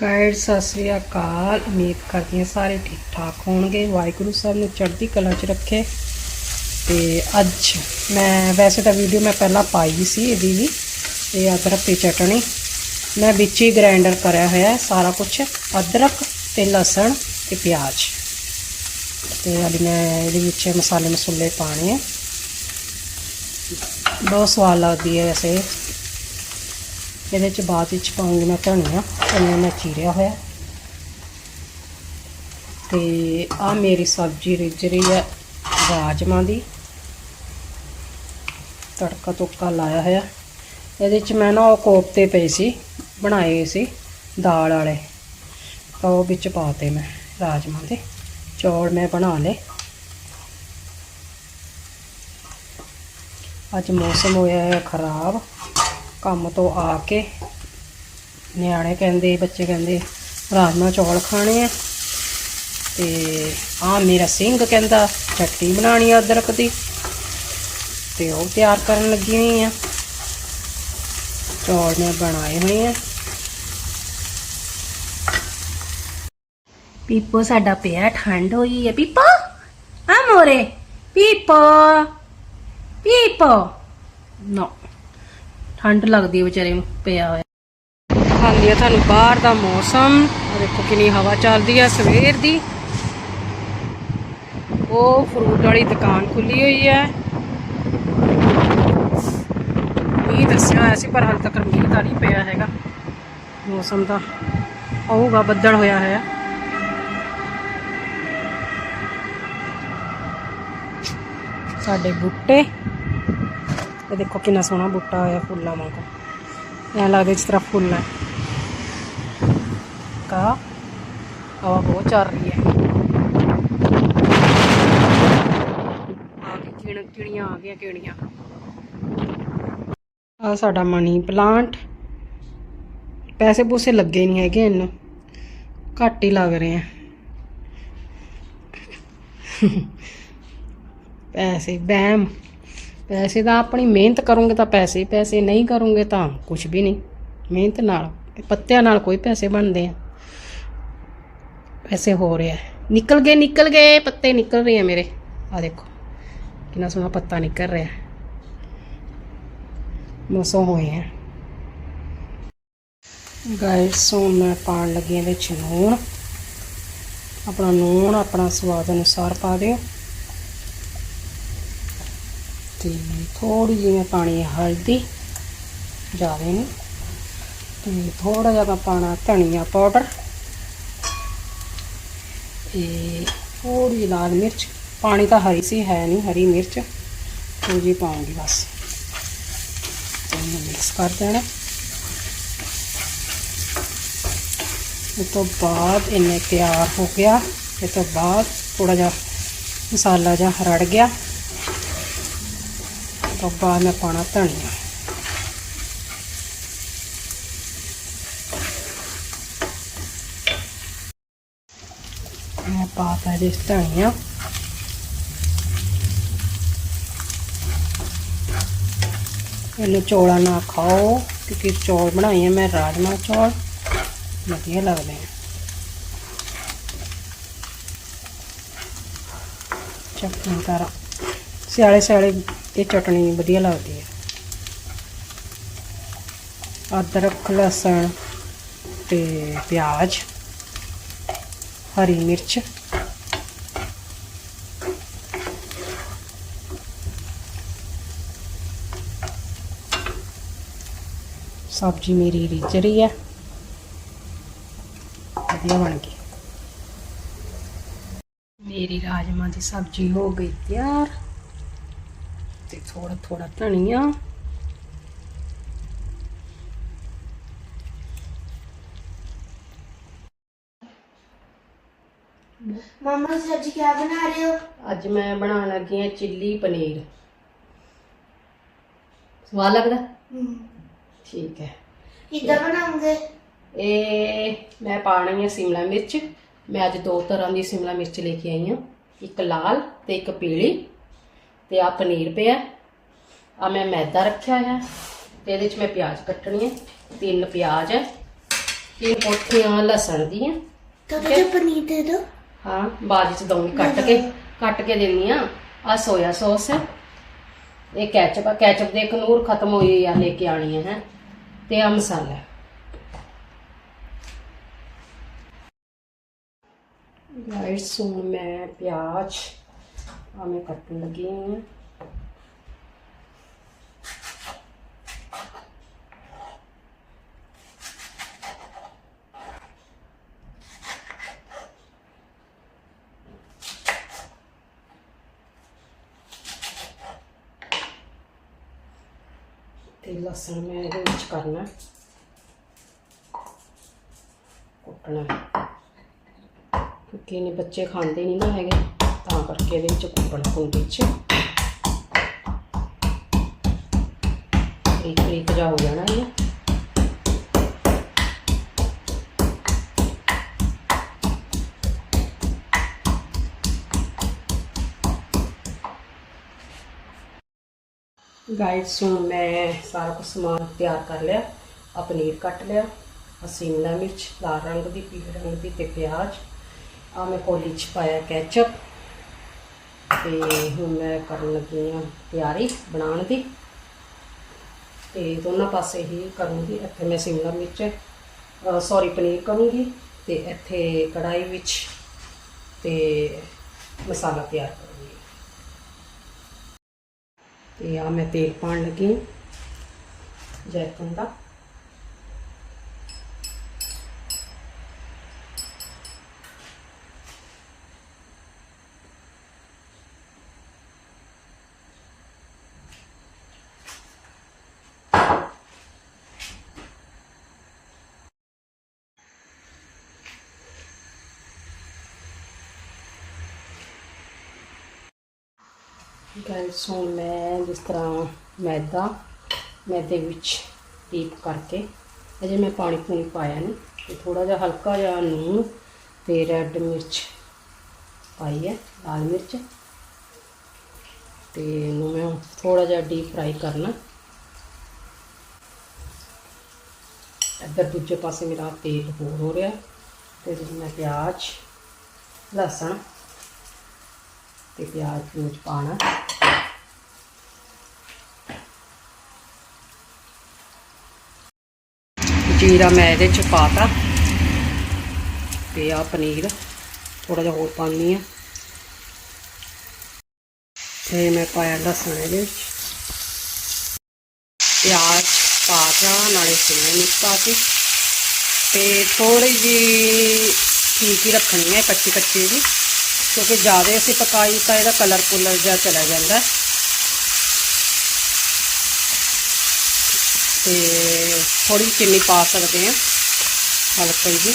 Guide, Sat Sri ਅਕਾਲ। ਉਮੀਦ ਕਰਦੀ ਹਾਂ ਸਾਰੇ ਠੀਕ ਠਾਕ ਹੋਣਗੇ। ਵਾਹਿਗੁਰੂ ਸਾਹਿਬ ਨੂੰ ਚੜ੍ਹਦੀ ਕਲਾ 'ਚ ਰੱਖੇ। ਤੇ ਅੱਜ ਮੈਂ, ਵੈਸੇ ਤਾਂ ਵੀਡੀਓ ਮੈਂ ਪਹਿਲਾਂ ਪਾਈ ਸੀ ਇਹਦੀ ਵੀ, ਇਹ ਅਦਰਕ ਦੀ ਚਟਣੀ ਮੈਂ ਵਿੱਚ ਹੀ ਗ੍ਰਾਈਂਡਰ ਕਰਿਆ ਹੋਇਆ ਸਾਰਾ ਕੁਝ ਅਦਰਕ ਤੇ ਲਸਣ ਤੇ ਪਿਆਜ਼। ਤੇ ਹਾਲੇ ਮੈਂ ਇਹਦੇ ਵਿੱਚ ਮਸਾਲੇ ਮਸੂਲੇ ਪਾਣੇ ਬਹੁਤ ਸਵਾਦ ਲੱਗਦੀ ਹੈ ਵੈਸੇ। ਇਹਦੇ ਚ ਬਾਅਦ ਵਿੱਚ ਪਾਉਂਗੀ ਮੈਂ ਧਨੀਆ ਧਨੀਆ ਮੈਂ ਚੀਰਿਆ ਹੋਇਆ। ਤੇ ਆ ਮੇਰੀ ਸਬਜ਼ੀ ਰਿੱਝ ਰਹੀ ਹੈ ਰਾਜਮਾਂ ਦੀ। ਤੜਕਾ ਤੁੱਕਾ ਲਾਇਆ ਹੋਇਆ। ਇਹਦੇ ਚ ਮੈਂ ਨਾ ਉਹ ਕੋਫਤੇ ਪਏ ਸੀ, ਬਣਾਏ ਸੀ ਦਾਲ ਵਾਲੇ। ਤਾਂ ਉਹ ਵਿੱਚ ਪਾਤੇ ਮੈਂ ਰਾਜਮਾਂ ਦੇ। ਚੌਲ ਮੈਂ ਬਣਾ ਲਏ। ਅੱਜ ਮੌਸਮ ਹੋਇਆ ਹੈ ਖਰਾਬ। ਕੰਮ ਤੋਂ ਆ ਕੇ ਨਿਆਣੇ ਕਹਿੰਦੇ, ਬੱਚੇ ਕਹਿੰਦੇ ਰਾਜਮਾ ਚੌਲ ਖਾਣੇ ਆ। ਤੇ ਆ ਮੇਰਾ ਸਿੰਘ ਕਹਿੰਦਾ, ਚਟਨੀ ਬਣਾਣੀ ਆ ਅਦਰਕ ਦੀ। ਤੇ ਉਹ ਤਿਆਰ ਕਰਨ ਲੱਗੀ ਹੋਈ ਆ। ਚੌਲ ਮੈਂ ਬਣਾਏ ਹੋਏ ਆ। ਪੀਪੋ, ਸਾਡਾ ਪਿਆ ਠੰਡ ਹੋਈ ਹੈ ਪੀਪੋ, ਆ ਮੋਰੇ। ਪੀਪੋ ਪੀਪੋ। ਨੋ। ਠੰਡ ਲੱਗਦੀ ਹੈ ਵਿਚਾਰੇ ਨੂੰ, ਪਿਆ ਹੋਇਆ। ਖਾਂਦੀ ਆ ਤੁਹਾਨੂੰ ਬਾਹਰ ਦਾ ਮੌਸਮ। ਦੇਖੋ ਕਿੰਨੀ ਹਵਾ ਚੱਲਦੀ ਆ ਸਵੇਰ ਦੀ। ਉਹ ਫਰੂਟ ਵਾਲੀ ਦੁਕਾਨ ਖੁੱਲੀ ਹੋਈ ਹੈ। ਮੀਂਹ ਦੱਸਿਆ ਹੋਇਆ ਸੀ, ਪਰ ਹਾਲੇ ਤੱਕ ਮੀਂਹ ਤਾਂ ਨਹੀਂ ਪਿਆ ਹੈਗਾ। ਮੌਸਮ ਦਾ ਆਊਗਾ, ਬੱਦਲ ਹੋਇਆ ਹੈ ਸਾਡੇ ਬੂਟੇ। ਇਹ ਦੇਖੋ ਕਿੰਨਾ ਸੋਹਣਾ ਬੂਟਾ ਹੋਇਆ ਫੁੱਲਾਂ ਵਾਂਗੂ। ਐ ਲੱਗਦਾ ਜਿਸ ਤਰ੍ਹਾਂ ਫੁੱਲ ਹੈ। ਕਾ, ਹਵਾ ਬਹੁਤ ਚੱਲ ਰਹੀ ਹੈ। ਕਿਣ ਕਿਣੀਆਂ ਆ ਗਈਆਂ ਕਿਣੀਆਂ ਆ ਸਾਡਾ ਮਨੀ ਪਲਾਂਟ। ਪੈਸੇ ਪੂਸੇ ਲੱਗੇ ਨਹੀਂ ਹੈਗੇ ਇਹਨੂੰ। ਘੱਟ ਹੀ ਲੱਗ ਰਹੇ ਆ। ਪੈਸੇ, ਬੈਮ। ਪੈਸੇ ਤਾਂ ਆਪਣੀ ਮਿਹਨਤ ਕਰੋਗੇ ਤਾਂ ਪੈਸੇ ਪੈਸੇ ਨਹੀਂ ਕਰੋਗੇ ਤਾਂ ਕੁਝ ਵੀ ਨਹੀਂ। ਮਿਹਨਤ ਨਾਲ, ਪੱਤਿਆਂ ਨਾਲ ਕੋਈ ਪੈਸੇ ਬਣਦੇ ਆ। ਪੈਸੇ ਹੋ ਰਿਹਾ ਨਿਕਲ ਗਏ ਨਿਕਲ ਗਏ, ਪੱਤੇ ਨਿਕਲ ਰਹੇ ਆ ਮੇਰੇ। ਆ ਦੇਖੋ, ਕਿੰਨਾ ਸੋਹਣਾ ਪੱਤਾ ਨਿਕਲ ਰਿਹਾ। ਮਸੋਂ ਹੋਏ ਆ। ਗਾਇਸ ਸੋ ਮੈਂ ਪਾਣ ਲੱਗੀ ਇਹਦੇ ਵਿੱਚ ਨੂਣ। ਆਪਣਾ ਨੂਣ, ਆਪਣਾ ਸਵਾਦ ਅਨੁਸਾਰ ਪਾ ਦਿਓ। ਤੇ ਥੋੜੀ ਜਿਹੀ ਮੈਂ ਪਾਣੀ ਹੈ ਹਲਦੀ ਜ਼ਿਆਦਾ ਨਹੀਂ ਤੇ ਥੋੜਾ ਜਿਹਾ ਮੈਂ ਪਾਣਾ ਧਨੀਆ ਪਾਊਡਰ ਤੇ ਥੋੜੀ ਜਿਹੀ ਲਾਲ ਮਿਰਚ ਪਾਣੀ ਤਾਂ ਹਰੀ ਸੀ ਹੈ ਨਹੀਂ ਹਰੀ ਮਿਰਚ ਥੋੜੀ ਜਿਹੀ ਪਾਉਂਗੀ ਬਸ ਤੇ ਇਹਨੂੰ ਮਿਕਸ ਕਰ ਦੇਣਾ ਇਹ ਤੋਂ ਬਾਅਦ ਇਹਨੇ ਤਿਆਰ ਹੋ ਗਿਆ ਇਹ ਤੋਂ ਬਾਅਦ ਥੋੜਾ ਜਿਹਾ ਮਸਾਲਾ ਜਿਹਾ ਰੜ ਗਿਆ ਤੋਂ ਬਾਅਦ ਮੈਂ ਪਾਣਾ ਧਨੀਆ। ਮੈਂ ਪਾਤਾ ਇਹਦੇ ਵਿੱਚ ਇਹਨੂੰ ਚੌਲਾਂ ਨਾ ਖਾਓ, ਕਿਉਂਕਿ ਚੌਲ ਬਣਾਏ ਆ, ਮੈਂ ਰਾਜਮਾ ਚੌਲ। ਵਧੀਆ ਲੱਗਦੇ ਆ। ਚਟਨੀ ਕਰਾਂ ਸਿਆਲੇ ਸਿਆਲੇ ਇਹ ਚਟਣੀ ਵਧੀਆ ਲੱਗਦੀ ਹੈ। ਅਦਰਕ, ਲਸਣ ਤੇ ਪਿਆਜ਼, ਹਰੀ ਮਿਰਚ। ਸਬਜ਼ੀ ਮੇਰੀ ਰਿੱਝ ਰਹੀ ਹੈ। ਵਧੀਆ ਬਣ ਗਈ। ਮੇਰੀ ਰਾਜਮਾ ਦੀ ਸਬਜ਼ੀ ਹੋ ਗਈ ਤਿਆਰ। ਤੇ ਥੋੜਾ ਥੋੜਾ ਧਨੀਆ। ਮਮਾ ਸੱਜ ਕੀ ਬਣਾ ਰਹੇ ਹੋ? ਅੱਜ ਮੈਂ ਬਣਾਉਣ ਲੱਗੀ ਆ ਚਿੱਲੀ ਪਨੀਰ। ਸਵਾਦ ਲੱਗਦਾ? ਠੀਕ ਹੈ। ਕਿੱਦਾਂ ਬਣਾਉਂਗੇ ਇਹ ਮੈਂ ਪਾਣੀ ਹੈ ਸ਼ਿਮਲਾ ਮਿਰਚ। ਮੈਂ ਅੱਜ ਦੋ ਤਰ੍ਹਾਂ ਦੀ ਸ਼ਿਮਲਾ ਮਿਰਚ ਲੈ ਕੇ ਆਈ ਹਾਂ। ਇੱਕ ਲਾਲ ਤੇ ਇੱਕ ਪੀਲੀ। ਤੇ ਆ ਪਨੀਰ ਪਿਆ। ਆ ਮੈਂ ਮੈਦਾ ਰੱਖਿਆ ਹੈ ਤੇ ਇਹਦੇ ਵਿੱਚ ਮੈਂ ਪਿਆਜ਼ ਕੱਟਣੀ ਹੈ ਤਿੰਨ ਪਿਆਜ਼ ਹੈ ਤਿੰਨ ਪੋਟੀਆਂ ਲਸਣ ਦੀਆਂ ਤਾਂ ਤੇ ਪਨੀਰ ਦੇ ਦੋ। ਹਾਂ ਬਾਅਦ ਵਿੱਚ ਦਊਂਗੀ ਕੱਟ ਕੇ। ਕੱਟ ਕੇ ਦੇਣੀ ਆ। ਆ ਸੋਇਆ ਸੌਸ ਹੈ ਇਹ ਕੈਚਪ ਆ। ਕੈਚਪ ਦੇ ਕਨੂਰ ਖਤਮ ਹੋਈ ਆ ਲੈ ਕੇ ਆਣੀ ਹੈ। ਤੇ ਆ ਮਸਾਲਾ। ਗਾਇਸ ਹੁਣ ਮੈਂ ਪਿਆਜ਼ ਆ ਮੈਂ ਕੱਟਣ ਲੱਗੀ ਹਾਂ। ਤੇ ਲਸਣ ਮੈਂ ਇਹਦੇ ਵਿੱਚ ਕਰਨਾ ਕੁੱਟਣਾ ਕਿਉਂਕਿ ਇਹਨੇ ਬੱਚੇ ਖਾਂਦੇ ਨਹੀਂ ਨਾ ਹੈਗੇ। ਕਰਕੇ ਇਹਦੇ ਵਿੱਚ ਕੁੱਟਣਾ ਕੁੰਡੀ 'ਚ ਇੱਕ ਇੱਕ ਜਾ ਹੋ ਜਾਣਾ ਇਹ ਗਾइस ਹੁਣ ਮੈਂ ਸਾਰਾ ਕੁਝ ਸਮਾਨ ਤਿਆਰ ਕਰ ਲਿਆ ਆ ਪਨੀਰ ਕੱਟ ਲਿਆ ਆ ਸ਼ਿਮਲਾ ਮਿਰਚ, ਲਾਲ ਰੰਗ ਦੀ, ਪੀਲੇ ਰੰਗ ਦੀ ਤੇ ਪਿਆਜ਼ ਆ ਮੈਂ ਕੋਲੀ ਚ ਪਾਇਆ ਕੈਚਅਪ ਤੇ ਹੁਣ ਮੈਂ ਕਰਨ ਲੱਗੀ ਆ ਤਿਆਰੀ ਬਣਾਉਣ ਦੀ। ਤੇ ਦੋਨਾਂ ਪਾਸੇ ਹੀ ਕਰੂੰਗੀ। ਇੱਥੇ ਮੈਂ ਸ਼ਿਮਲਾ ਮਿਰਚ ਸੌਰੀ ਪਨੀਰ ਕਰੂੰਗੀ ਤੇ ਇੱਥੇ ਕੜਾਈ ਵਿੱਚ ਤੇ ਮਸਾਲਾ ਤਿਆਰ ਕਰੂੰਗੀ। ਤੇ ਆ ਮੈਂ ਤੇਲ ਪਾਉਣ ਲੱਗੀ ਹਾਂ ਜੈਤੂਨ ਦਾ। ਗਾਇਸ ਹੁਣ ਮੈਂ ਜਿਸ ਤਰ੍ਹਾਂ ਮੈਦਾ, ਮੈਦੇ ਵਿੱਚ ਡੀਪ ਕਰਕੇ ਅਜੇ ਮੈਂ ਪਾਣੀ ਪੂਣੀ ਪਾਇਆ ਨਹੀਂ ਤੇ ਥੋੜਾ ਜਿਹਾ ਹਲਕਾ ਜਿਹਾ ਨੂਨ ਤੇ ਰੈੱਡ ਮਿਰਚ ਪਾਈ ਹੈ, ਲਾਲ ਮਿਰਚ ਤੇ ਇਹਨੂੰ ਮੈਂ ਥੋੜਾ ਜਿਹਾ ਡੀਪ ਫਰਾਈ ਕਰਨਾ। ਇੱਧਰ ਦੂਜੇ ਪਾਸੇ ਮੇਰਾ ਤੇਲ ਹੋਰ ਹੋ ਰਿਹਾ ਤੇ ਇਹਦੇ ਮੈਂ ਪਿਆਜ਼, ਲਸਣ ਤੇ ਪਿਆਜ਼ ਨੂੰ ਪਾਣਾ ਜੀਰਾ ਮੈਂ ਇਹਦੇ ਚ ਪਾਤਾ। ਤੇ ਆ ਪਨੀਰ ਥੋੜਾ ਜਿਹਾ ਹੋਰ ਪਾਣੀ ਆ। ਤੇ ਮੈਂ ਪਾਇਆ ਲਸਣ ਇਹਦੇ ਵਿੱਚ। ਪਿਆਜ਼ ਪਾਤਾ ਨਾਲੇ ਸ਼ਿਮਲਾ ਮਿਰਚ ਪਾ ਕੇ ਤੇ ਥੋੜੀ ਜੀ ਠੀਕ ਹੀ ਰੱਖਣੀ ਹੈ ਕੱਚੀ ਕੱਚੀ ਜੀ। ਕਿਉਂਕਿ ਜ਼ਿਆਦਾ ਅਸੀਂ ਪਕਾਈ ਤਾਂ ਇਹਦਾ ਕਲਰ ਕੁਲਰ ਜਿਹਾ ਚਲਾ ਜਾਂਦਾ। ਹੈ। ਤੇ ਥੋੜੀ ਚੀਨੀ ਪਾ ਸਕਦੇ ਹਾਂ। ਹਲਕੀ ਜੀ।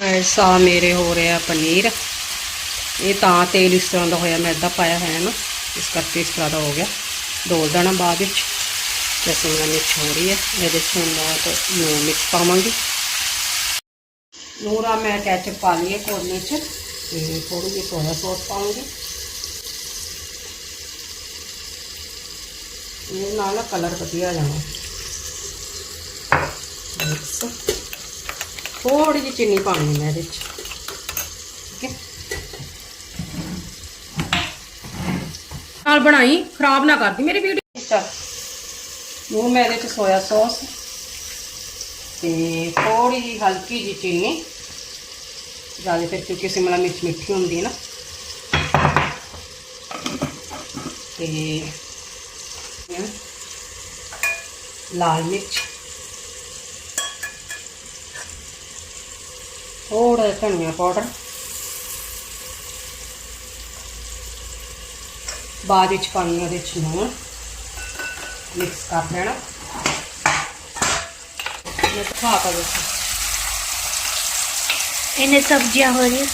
ਐਸਾ ਮੇਰੇ ਹੋ ਰਿਹਾ ਪਨੀਰ। ਇਹ ਤਾਂ ਤੇਲ ਇਸ ਤਰ੍ਹਾਂ ਦਾ ਹੋਇਆ, ਮੈਦਾ ਪਾਇਆ ਹੋਇਆ ਨਾ। ਇਸ ਕਰਕੇ ਇਸ ਤਰ੍ਹਾਂ ਦਾ ਹੋ ਗਿਆ। ਡੋਲ ਦੇਣਾ ਬਾਅਦ ਵਿੱਚ। ਤੇ ਸ਼ਿਮਲਾ ਮਿਰਚ ਹੋ ਰਹੀ ਹੈ। ਇਹਦੇ 'ਚ ਹੁਣ ਮੈਂ ਤੇ ਨੂਨ ਮਿਰਚ ਪਾਵਾਂਗੀ। ਨੂਰਾ ਮੈਂ ਕੈਚਅਪ ਪਾ ਲਈ ਹੈ 'ਚ ਤੇ ਥੋੜੀ ਜਿਹੀ ਸੋਇਆ ਸੌਸ ਪਾਉਂਗੀ ਇਹ ਨਾਲ ਕਲਰ ਵਧੀਆ ਜਾਣਾ। ਥੋੜੀ ਜਿਹੀ ਚੀਨੀ ਪਾਣੀ ਮੈਂ ਇਹਦੇ 'ਚ। ਠੀਕ ਹੈ? ਨਾਲ ਬਣਾਈ ਖਰਾਬ ਨਾ ਕਰਦੀ ਮੇਰੀ ਵੀਡੀਓ ਚੱਲ ਨੂੰ ਮੈਂ ਇਹਦੇ ਚ ਸੋਇਆ ਸੌਸ ਤੇ ਥੋੜੀ ਜਿਹੀ ਹਲਕੀ ਜਿਹੀ ਚੀਨੀ। ਜ਼ਿਆਦਾ ਫਿਰ ਕਿਉਂਕਿ ਸਿਮਲਾ ਮਿਰਚ ਮਿੱਠੀ ਹੁੰਦੀ ਹੈ ਨਾ। ਤੇ ਲਾਲ ਮਿਰਚ। ਥੋੜਾ ਧਨੀਆ ਪਾਊਡਰ। ਬਾਅਦ ਵਿੱਚ ਪਾਣੀ ਉਹਦੇ ਚ ਲੂਣ। ਮਿਕਸ ਕਰ ਲੈਣਾ। ਮੈਂ ਖਾ ਤਾ ਦੇਖੋ। ਇਹਨੇ ਸਬਜ਼ੀਆਂ ਹੋ ਰਹੀਆਂ।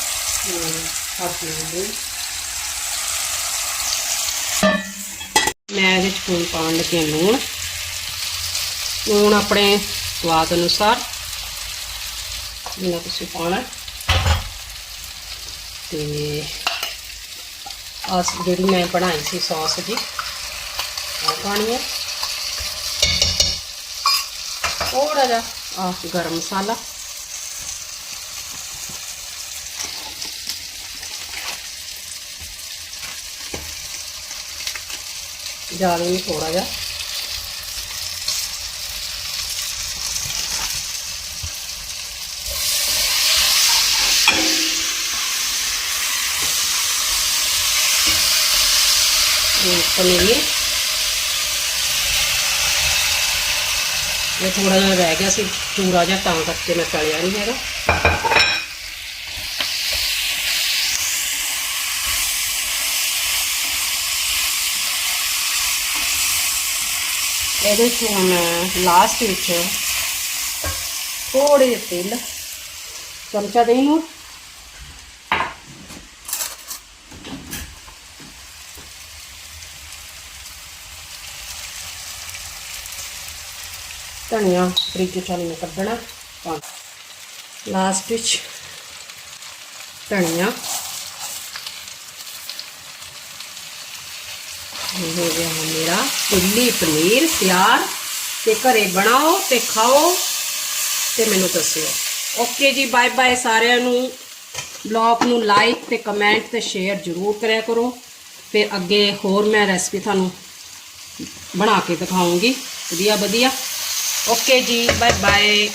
ਮੈਂ ਇਹਦੇ ਚ ਫੂਨ ਪਾਉਣ ਲੱਗੀ ਲੂਣ। ਲੂਣ ਆਪਣੇ ਸਵਾਦ ਅਨੁਸਾਰ ਜਿੰਨਾ ਤੁਸੀਂ ਪਾਉਣਾ। ਤੇ ਆਸ ਜਿਹੜੀ ਮੈਂ ਬਣਾਈ ਸੀ ਸੌਸ ਜੀ ਉਹ ਪਾਣੀ ਹੈ। ਥੋੜਾ ਜਿਹਾ ਆ ਗਰਮ ਮਸਾਲਾ। ਜ਼ਿਆਦਾ ਨਹੀਂ ਥੋੜਾ ਜਿਹਾ। ਇਹ ਪਨੀਰ ਇਹ ਥੋੜਾ ਜਿਹਾ ਰਹਿ ਗਿਆ ਸੀ, ਚੂਰਾ ਜਿਹਾ ਤਾਂ ਕਰਕੇ ਮੈਂ ਤਲਿਆ ਇਹਦੇ 'ਚ ਹੁਣ ਮੈਂ ਲਾਸਟ ਵਿੱਚ ਥੋੜੇ ਜਿਹੇ ਤੇਲ, ਚਮਚਾ ਦੇ ਨੂੰ। ਧਨੀਆ ਫਰਿੱਜ ਚੋਂ ਨਹੀਂ ਕੱਢਣਾ। ਲਾਸਟ ਵਿੱਚ ਧਨੀਆ। ਇਹ ਹੋ ਗਿਆ ਹੁਣ ਮੇਰਾ ਚਿੱਲੀ ਪਨੀਰ ਤਿਆਰ ਤੇ ਘਰੇ ਬਣਾਓ ਤੇ ਖਾਓ ਤੇ ਮੈਨੂੰ ਦੱਸਿਓ। ਓਕੇ ਜੀ ਬਾਏ ਬਾਏ ਸਾਰਿਆਂ ਨੂੰ। ਬਲੌਗ ਨੂੰ ਲਾਈਕ ਤੇ ਕਮੈਂਟ ਤੇ ਸ਼ੇਅਰ ਜ਼ਰੂਰ ਕਰਿਆ ਕਰੋ। ਫਿਰ ਅੱਗੇ ਹੋਰ ਮੈਂ ਰੈਸਪੀ ਤੁਹਾਨੂੰ ਬਣਾ ਕੇ ਦਿਖਾਉਂਗੀ। ਵਧੀਆ ਵਧੀਆ। ਓਕੇ ਜੀ ਬਾਏ ਬਾਏ